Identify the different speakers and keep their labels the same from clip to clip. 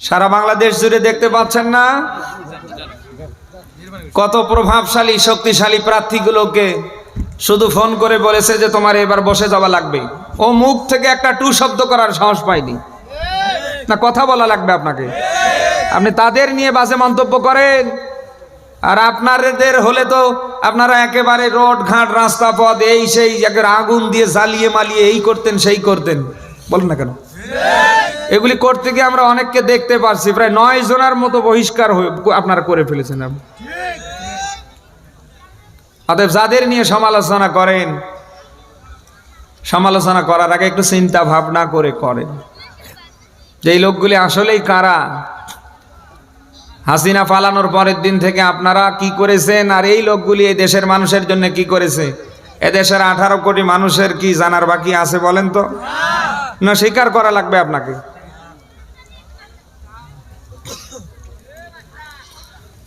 Speaker 1: সারা বাংলাদেশ জুড়ে দেখতে পাচ্ছেন না? কত প্রভাবশালী, শক্তিশালী প্রার্থীগুলোকে শুধু ফোন করে বলেছে যে তোমার এবার বসে যাওয়া লাগবে। ও মুখ থেকে একটা টু শব্দ করার সাহস পায়নি। না, কথা বলা লাগবে আপনাকে। আপনি তাদের নিয়ে বাজে মন্তব্য করেন। আর আপনাদের হলে তো আপনারা একেবারে রোড, ঘাট, রাস্তা, পথ, এই সেই আগুন দিয়ে জ্বালিয়ে মালিয়ে এই করতেন, সেই করতেন। বলেন না কেন? এগুলি করতে গিয়ে আমরা অনেককে দেখতে পারছি। প্রায় নয় জনের মতো বহিষ্কার আপনারা করে ফেলেছেন। অতএব যাদের নিয়ে সমালোচনা করেন, সমালোচনা করার আগে একটু চিন্তা ভাবনা করে করেন। যে এই লোকগুলি আসলেই কারা? হাসিনা পালানোর পরের দিন থেকে আপনারা কি করেছেন? আর এই লোকগুলি এই দেশের মানুষের জন্য কি করেছে? এদেশের আঠারো কোটি মানুষের কি জানার বাকি আছে বলেন তো? না, স্বীকার করা লাগবে আপনাকে।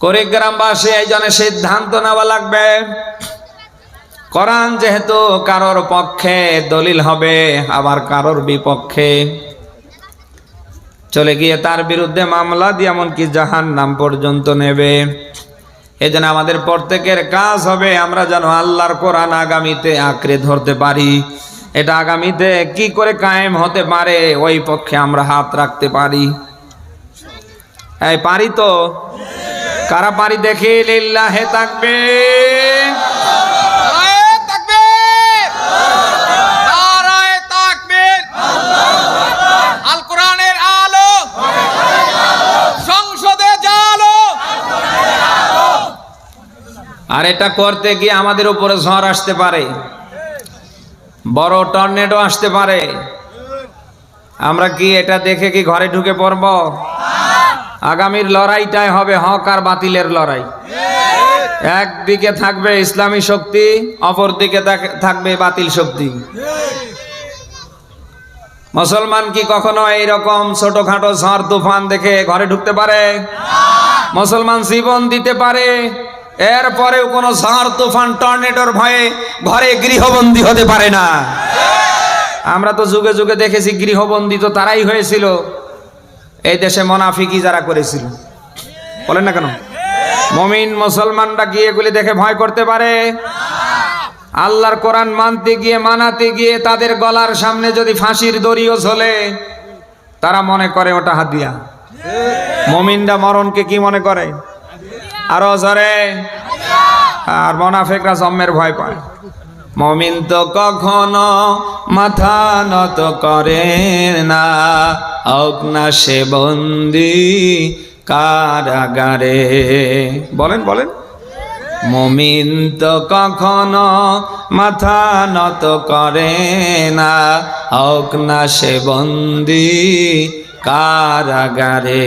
Speaker 1: কুড়িগ্রামবাসী এই জন্য সিদ্ধান্ত নেওয়া লাগবে। কোরআন যেহেতু কারোর পক্ষে দলিল হবে, আবার কারোর বিপক্ষে। চলে গিয়ে তার বিরুদ্ধে মামলা দিয়ে এমনকি জাহান নাম পর্যন্ত নেবে। এই জন্য আমাদের প্রত্যেকের কাজ হবে আমরা যেন আল্লাহর কোরআন আগামীতে আঁকড়ে ধরতে পারি। এটা আগামীতে কি করে কায়েম হতে পারে, ওই পক্ষে আমরা হাত রাখতে পারি। এই পারি তো? কারা পারি দেখে লিল্লাহে থাকবে আর এটা করতে গিয়ে আমাদের উপরে ঝড় আসতে পারে। বড় টর্নেডো আসতে পারে। আমরা কি এটা দেখে কি ঘরে ঢুকে পড়ব? আগামীর লড়াইটাই হবে হক আর বাতিলের লড়াই। একদিকে থাকবে ইসলামী শক্তি, অপর দিকে থাকবে বাতিল শক্তি। মুসলমান কি কখনো এইরকম ছোটখাটো ঝড় তুফান দেখে ঘরে ঢুকতে পারে? মুসলমান জীবন দিতে পারে, এরপরেও কোনো ঝড় তুফান, টর্নেডোর ভয়ে ঘরে গৃহবন্দী হতে পারে না। আমরা তো যুগে যুগে দেখেছি গৃহবন্দী তো তারাই হয়েছিল। এই দেশে মোনাফিকি যারা করেছিল। বলেন না কেন? মমিন মুসলমানরা গিয়ে এগুলি দেখে ভয় করতে পারে। আল্লাহর কোরআন মানতে গিয়ে, মানাতে গিয়ে তাদের গলার সামনে যদি ফাঁসির দড়িও ঝোলে, তারা মনে করে ওটা হাতিয়া মমিনরা মরণকে কি মনে করে? আরও জরে। আর মোনাফেকরা জম্মের ভয় পায়। মমিন তো কখনো মাথা নত করে না। হোক না সে বন্দি কারাগারে। বলেন বলেন। মমিন তো কখনো মাথা নত করে না। হোক না সে বন্দি কারাগারে।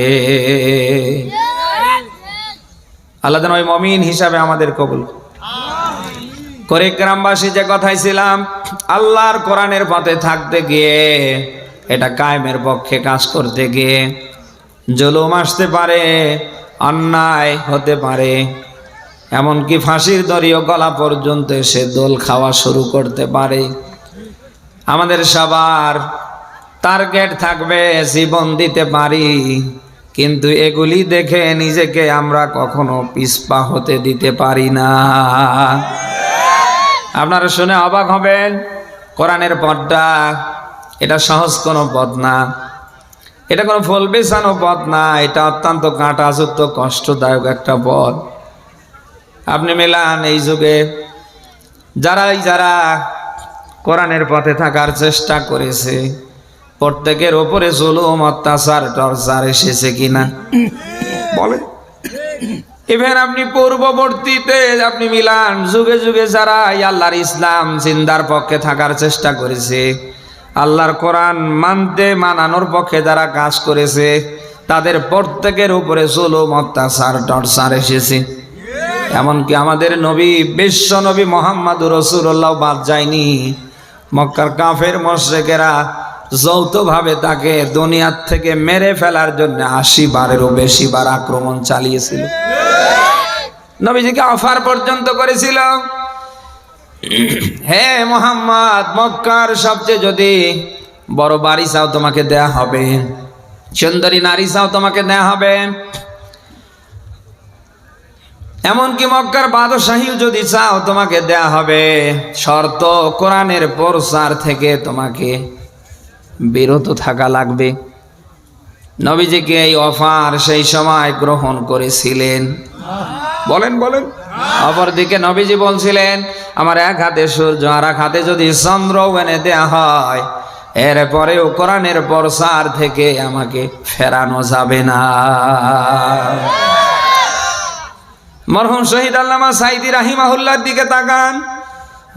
Speaker 1: আল্লাহ ওই মমিন হিসাবে আমাদের কবুল করে গ্রামবাসী যে কথাই ছিলাম, আল্লাহর কোরআনের পথে থাকতে গিয়ে, এটা কায়েমের পক্ষে কাজ করতে গিয়ে জুলুম আসতে পারে, অন্যায় হতে পারে, এমনকি ফাঁসির দড়িও গলা পর্যন্ত এসে দোল খাওয়া শুরু করতে পারে। আমাদের সবার টার্গেট থাকবে জীবন দিতে পারি, কিন্তু এগুলি দেখে নিজেকে আমরা কখনো পিসপা হতে দিতে পারি না। আপনারা শুনে অবাক হবেন, কোরআনের পথটা এটা সহজ কোনো পথ না। এটা কোনো ফল বেছানো পথ না, এটা অত্যন্ত কাঁটাযুক্ত, কষ্টদায়ক একটা পথ আপনি মেলান এই যুগে, যারাই যারা কোরআনের পথে থাকার চেষ্টা করেছে, প্রত্যেকের ওপরে জুলুম, অত্যাচার, টর্চার এসেছে কিনা? বলে ইভেন আপনি পূর্ববর্তীতে আপনি মিলান, যুগে যুগে যারা আল্লাহর ইসলাম জিন্দার পক্ষে থাকার চেষ্টা করেছে, আল্লাহর কোরআন মানতে মানানোর পক্ষে যারা কাজ করেছে, তাদের প্রত্যেকের উপরে জুলুম, অত্যাচার, টর্চার এসেছে। এমনকি আমাদের নবী, বিশ্ব নবী মোহাম্মদ রসুল্লাহ বাদ যায়নি। মক্কার কাফের মশ্রেকেরা যৌথভাবে তাকে দুনিয়ার থেকে মেরে ফেলার জন্য আশি বারেরও বেশি বার আক্রমণ চালিয়েছিল। নবীজিকে অফার পর্যন্ত করেছিল। হে মোহাম্মদ, মক্কার সবচেয়ে যদি বড় বাড়ি চাও তোমাকে দেয়া হবে। সুন্দরী নারী চাও তোমাকে দেয়া হবে। এমনকি মক্কার বাদশাহীও যদি চাও তোমাকে দেয়া হবে। শর্ত, কোরআনের প্রচার থেকে তোমাকে বিরত থাকা লাগবে। নবীজিকে এই অফার সেই সময় গ্রহণ করেছিলেন। বলেন বলেন। অপরদিকে নবীজি বলছিলেন, আমার এক হাতে সূর্য আর এক হাতে যদি চন্দ্র এনে দেয়া হয় এরপরেও কোরআনের প্রসার থেকে আমাকে ফেরানো যাবে না। মরহুম শহীদ আল্লামা সাইদি রাহিমাহুল্লার দিকে তাকান।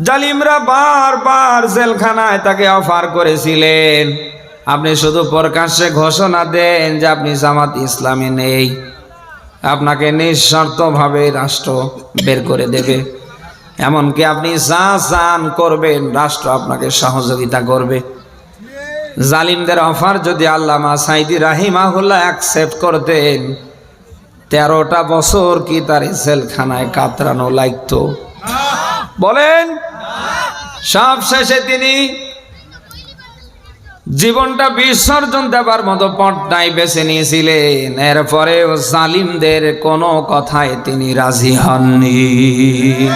Speaker 1: জালিমরা বারবার জেলখানায় তাকে অফার করেছিলেন। আপনি শুধু প্রকাশ্যে ঘোষণা দেন যে আপনি জামাত ইসলামে নেই। আপনাকে নিঃস্বার্থভাবে রাষ্ট্র বের করে দেবে। এমনকি আপনি যা চান করবেন, রাষ্ট্র আপনাকে সহযোগিতা করবে। জালিমদের অফার যদি আল্লামা সাইদি রাহিমাহুল্লাহ অ্যাকসেপ্ট করতেন, তেরোটা বছর কি তার জেলখানায় কাতরানো লাগতো? বলেন সব শেষে তিনি জীবনটা বিসর্জন দেবার মতো পটটাই বেছে নিয়েছিলেন। এরপরেও জালিমদের কোনো কথায় তিনি রাজি হননি।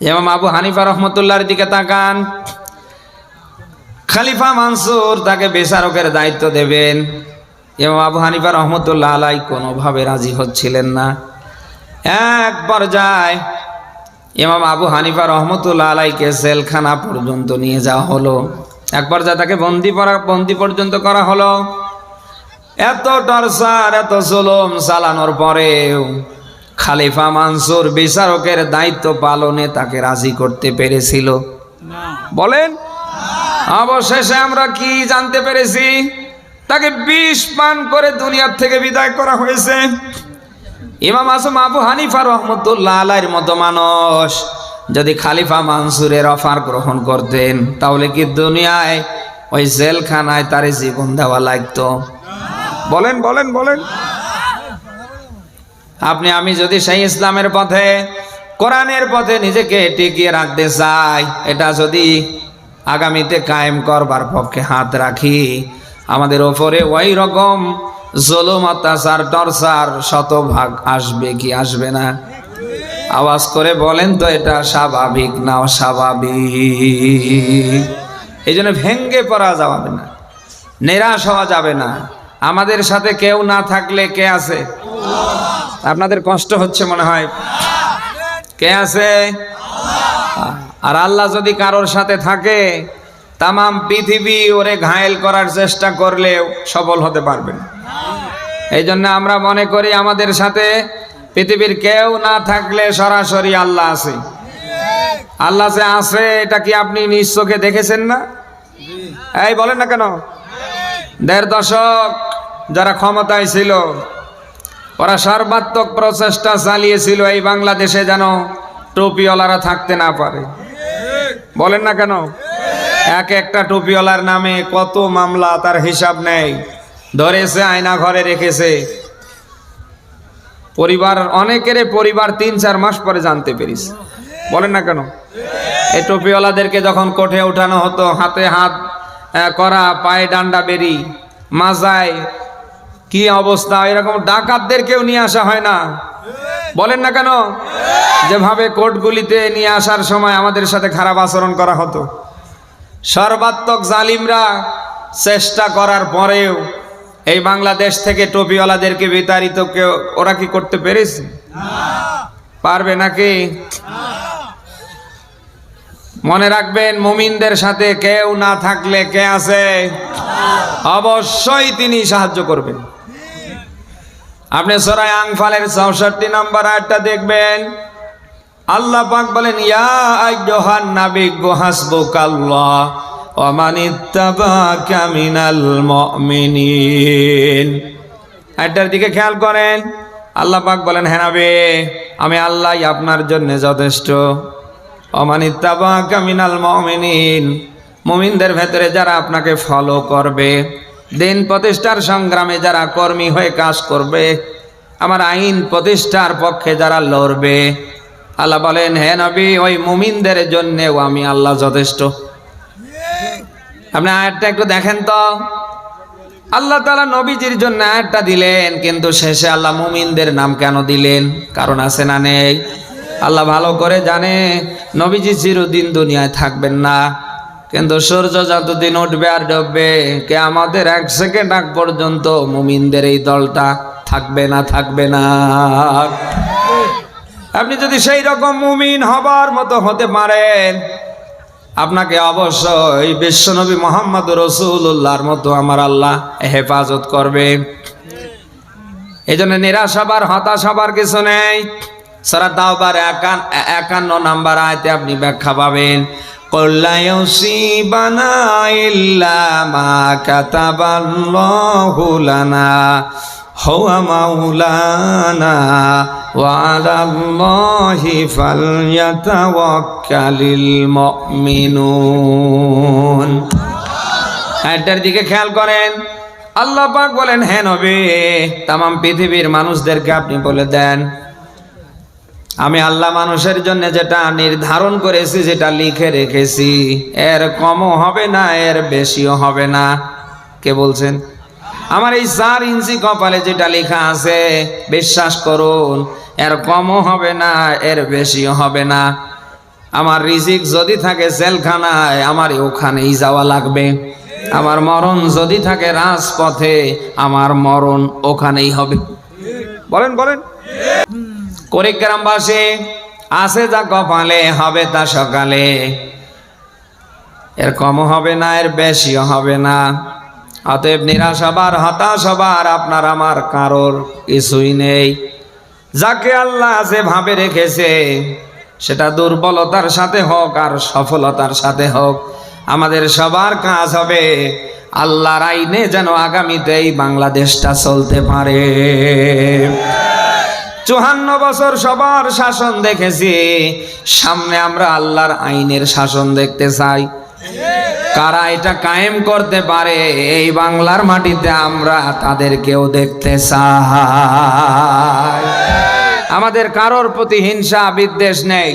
Speaker 1: এবং আবু হানিফা রহমতুল্লাহর দিকে তাকান। খালিফা মানসুর তাকে বেসারকের দায়িত্ব দেবেন। এবং আবু হানিফা রহমতুল্লাহ আলাই কোনোভাবে রাজি হচ্ছিলেন না। এক পর্যায়ে ইমাম আবু হানিফা রহমতুল্লাহ আলাইকে জেলখানা পর্যন্ত নিয়ে যাওয়া হলো। এক পর্যায়ে তাকে বন্দি বন্দি পর্যন্ত করা হলো। এত টর্চার এত জুলুম চালানোর পরেও খালিফা মানসুর বিচারকের দায়িত্ব পালনে তাকে রাজি করতে পেরেছিল। বলেন অবশেষে আমরা কি জানতে পেরেছি? তাকে বিষ পান করে দুনিয়ার থেকে বিদায় করা হয়েছে। ইমাম আসম আবু হানিফা রহমতুল্লাহ আলাইর মতো মানুষ। যদি খালিফা মানসুরের অফার গ্রহণ করতেন, তাহলে কি দুনিয়ায় ওই জেলখানায় তার জীবন দেওয়া লাগতো? বলেন বলেন বলেন। আপনি, আমি যদি সেই ইসলামের পথে, কোরআনের পথে নিজেকে টিকিয়ে রাখতে চাই, এটা যদি আগামীতে কায়েম করবার পক্ষে হাত রাখি, আমাদের ওপরে ওই রকম জলম, অত্যাচার, টর্চার শতভাগ আসবে কি আসবে না? আওয়াজ করে বলেন তো, এটা স্বাভাবিক না অস্বাভাবিক? এই জন্য ভেঙ্গে পড়া যাবে না, নিরাশ হওয়া যাবে না। আমাদের সাথে কেউ না থাকলে কে আছে? আপনাদের কষ্ট হচ্ছে মনে হয়? কে আছে? আর আল্লাহ যদি কারোর সাথে থাকে, তামাম পৃথিবী ওরে ঘায়েল করার চেষ্টা করলেও সফল হতে পারবেন এই জন্য আমরা মনে করি আমাদের সাথে পৃথিবীর কেউ না থাকলে সরাসরি আল্লাহ আছে। আল্লাহ যে আছে, এটা কি আপনি নিজ চোখে দেখেছেন না? এই বলেন না কেন? দেড় দশক যারা ক্ষমতায় ছিল, ওরা সর্বাত্মক প্রচেষ্টা চালিয়েছিল এই বাংলাদেশে যেন টুপিওয়ালারা থাকতে না পারে। বলেন না কেন? এক একটা টুপিওয়ালার নামে কত মামলা তার হিসাব নেই। ধরেছে, আয়না ঘরে রেখেছে। পরিবার, অনেকের পরিবার তিন, চার মাস পরে জানতে পেরেছে। বলেন না কেন? এই টুপিওয়ালাদেরকে যখন কোঠে উঠানো হতো, হাতে হাত করা, পায়ে ডান্ডা বেরি, মাজায় কি অবস্থা, এরকম ডাকাতদেরকেও নিয়ে আসা হয় না। বলেন না কেন? যেভাবে কোর্টগুলিতে নিয়ে আসার সময় আমাদের সাথে খারাপ আচরণ করা হতো, সর্বাত্মক জালিমরা চেষ্টা করার পরেও এই বাংলাদেশ থেকে টপিওয়ালাদেরকে বিতাড়িত কেউ, ওরা কি করতে পেরেছে? পারবে নাকি? মনে রাখবেন, মুমিনদের সাথে কেউ না থাকলে কে আছে? অবশ্যই তিনি সাহায্য করবেন। আপনি সরাই আংফালের চৌষট্টি নম্বর আয়টা দেখবেন। আল্লাহ পাক বলেন, ইয়া আইয়ুহান নাবিয়্যু হাসবুকাল্লাহ ওয়া মান ইত্তাবাকা মিনাল মুমিনিন দিকে খেয়াল করেন। আল্লাহ পাক বলেন হ্যাঁ নবী, আমি আল্লাহই আপনার জন্য যথেষ্ট। ওমান ইত্তাবাকা মিনাল মুমিনিন, মুমিনদের ভেতরে যারা আপনাকে ফলো করবে, দিন প্রতিষ্ঠার সংগ্রামে যারা কর্মী হয়ে কাজ করবে, আমার আইন প্রতিষ্ঠার পক্ষে যারা লড়বে। আল্লাহ বলেন, হে নবী, ওই মুমিনদের জন্যেও আমি আল্লাহ যথেষ্ট। আপনি আয়াতটা একটু দেখেন তো। আল্লাহ তালা নবীজির জন্য একটা দিলেন, কিন্তু শেষে আল্লাহ মুমিনদের নাম কেন দিলেন? কারণ আছে না নেই। আল্লাহ ভালো করে জানে, নবীজি চিরদিন দুনিয়ায় থাকবেন না। কিন্তু সূর্য যতদিন উঠবে আর ডুববে কে আমাদের এক সেকেন্ড আগ পর্যন্ত মুমিনদের এই দলটা থাকবে না থাকবে না। আপনি যদি সেই রকম মুমিন হবার মতো হতে পারেন আপনাকে অবশ্যই বিশ্বনবী মোহাম্মদ রসুল্লাহর মতো আমার আল্লাহ হেফাজত করবে। এই জন্য নিরাশ হবার, হতাশ হবার কিছু নেই। সারা দাওবার একান, একান্ন নাম্বার আয়তে আপনি ব্যাখ্যা পাবেন কল্যায়সিবানা লানা হুয়া মাওলানা ওয়া আলাল্লাহি ফালইয়াতাওয়াক্কালিল এটার দিকে খেয়াল করেন। আল্লাহ পাক বলেন হ্যাঁ নবে তাম পৃথিবীর মানুষদেরকে আপনি বলে দেন। আমি আল্লাহ মানুষের জন্য যেটা নির্ধারণ করেছি, যেটা লিখে রেখেছি, এর কমও হবে না, এর বেশিও হবে না। কে বলছেন? আমার এই চার ইঞ্চি কপালে যেটা লেখা আছে, বিশ্বাস করুন, এর কমও হবে না, এর বেশিও হবে না। আমার রিজিক যদি থাকে জেলখানায়, আমার ওখানেই যাওয়া লাগবে। আমার মরণ যদি থাকে রাজপথে, আমার মরণ ওখানেই হবে। বলেন বলেন। কুড়িগ্রামবাসী আছে যা কপালে, হবে তা সকালে। এর কমও হবে না, এর বেশিও হবে না। অতএব নিরাশ হবার হতাশ হবার আপনার আমার কারোর কিছুই নেই। যাকে আল্লাহ যেভাবে রেখেছে, সেটা দুর্বলতার সাথে হোক আর সফলতার সাথে হোক, আমাদের সবার কাজ হবে আল্লাহর আইনে যেন আগামীতে এই বাংলাদেশটা চলতে পারে। চুহান্ন বছর সবার শাসন দেখেছি, সামনে আমরা আল্লাহর আইনের শাসন দেখতে চাই। কারা এটা কায়েম করতে পারে? এই বাংলার মাটিতে আমরা তাদেরকেও দেখতে চাই। আমাদের কারোর প্রতি হিংসা, বিদ্বেষ নেই।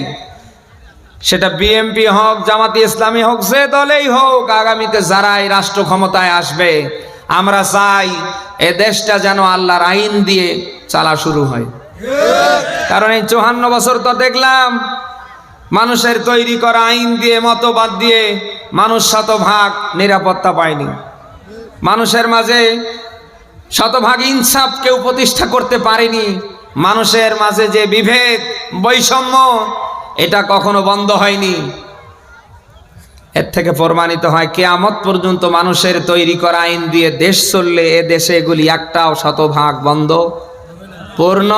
Speaker 1: সেটা বিএমপি হোক, জামাতি ইসলামী হোক, যে দলেই হোক, আগামীতে যারাই রাষ্ট্র ক্ষমতায় আসবে, আমরা চাই এ দেশটা যেন আল্লাহর আইন দিয়ে চালা শুরু হয়। কারণ এই চৌহান্ন বছর তো দেখলাম, মানুষের তৈরি করা আইন দিয়ে, মতবাদ দিয়ে মানুষ শতভাগ নিরাপত্তা পায়নি। মানুষের মাঝে শতভাগ ইনসাফ কেউ প্রতিষ্ঠা করতে পারেনি। মানুষের মাঝে যে বিভেদ, বৈষম্য, এটা কখনো বন্ধ হয়নি। এর থেকে প্রমাণিত হয়, কেয়ামত পর্যন্ত মানুষের তৈরি করা আইন দিয়ে দেশ চললে এ দেশে এগুলি একটাও শতভাগ বন্ধ, পূর্ণ।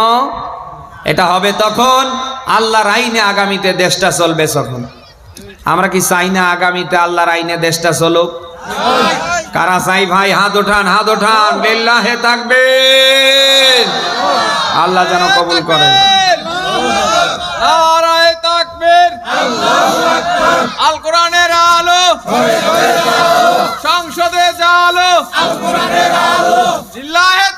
Speaker 1: এটা হবে তখন আল্লাহর আইনে আগামীতে দেশটা চলবে তখন আমরা কি চাই না আগামীতে আল্লাহর আইনে দেশটা চলুক? কারা চাই ভাই? হাত ওঠান হাত ওঠান। লিল্লাহে থাকবে আল্লাহ যেন কবুল করেন।
Speaker 2: নারায়ে তাকবীর। আল সংসদে জিল্লাহে